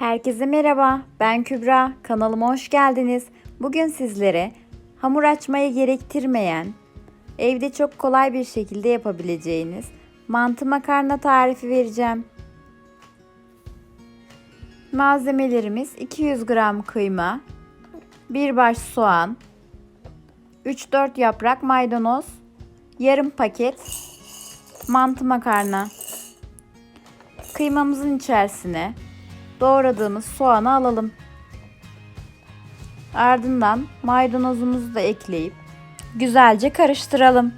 Herkese merhaba, ben Kübra. Kanalıma hoş geldiniz. Bugün sizlere hamur açmayı gerektirmeyen, evde çok kolay bir şekilde yapabileceğiniz mantı makarna tarifi vereceğim. Malzemelerimiz 200 gram kıyma, 1 baş soğan, 3-4 yaprak maydanoz, yarım paket mantı makarna. Kıymamızın içerisine doğradığımız soğanı alalım. Ardından maydanozumuzu da ekleyip güzelce karıştıralım.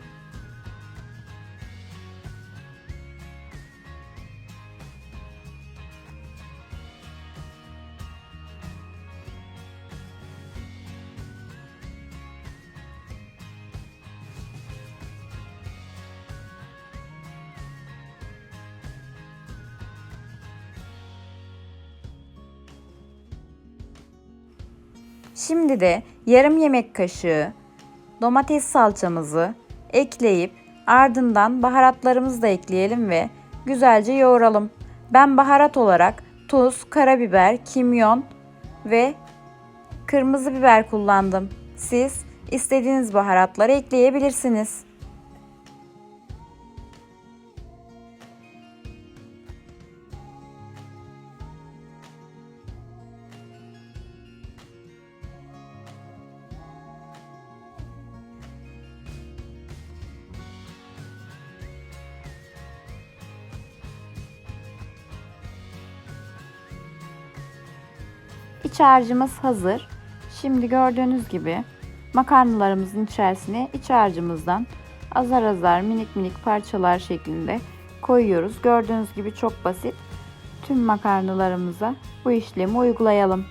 Şimdi de yarım yemek kaşığı domates salçamızı ekleyip ardından baharatlarımızı da ekleyelim ve güzelce yoğuralım. Ben baharat olarak tuz, karabiber, kimyon ve kırmızı biber kullandım. Siz istediğiniz baharatları ekleyebilirsiniz. İç harcımız hazır. Şimdi gördüğünüz gibi makarnalarımızın içerisine iç harcımızdan azar azar minik minik parçalar şeklinde koyuyoruz. Gördüğünüz gibi çok basit. Tüm makarnalarımıza bu işlemi uygulayalım.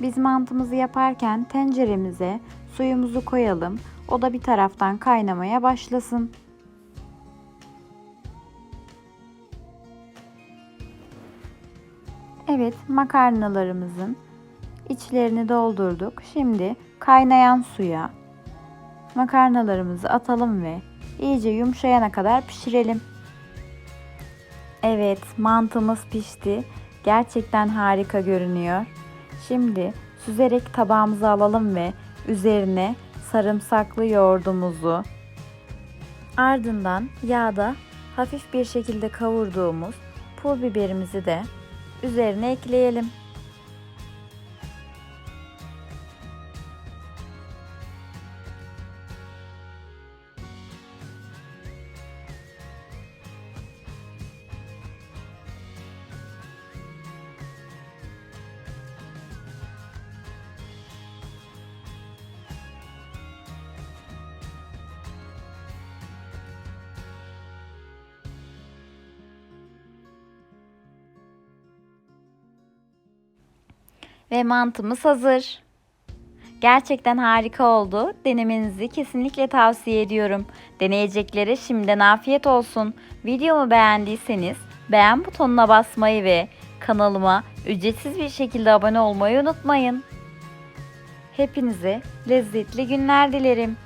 Biz mantımızı yaparken tenceremize suyumuzu koyalım. O da bir taraftan kaynamaya başlasın. Evet, makarnalarımızın içlerini doldurduk. Şimdi kaynayan suya makarnalarımızı atalım ve iyice yumuşayana kadar pişirelim. Evet, mantımız pişti. Gerçekten harika görünüyor. Şimdi süzerek tabağımıza alalım ve üzerine sarımsaklı yoğurdumuzu ardından yağda hafif bir şekilde kavurduğumuz pul biberimizi de üzerine ekleyelim. Ve mantımız hazır. Gerçekten harika oldu. Denemenizi kesinlikle tavsiye ediyorum. Deneyeceklere şimdiden afiyet olsun. Videomu beğendiyseniz beğen butonuna basmayı ve kanalıma ücretsiz bir şekilde abone olmayı unutmayın. Hepinize lezzetli günler dilerim.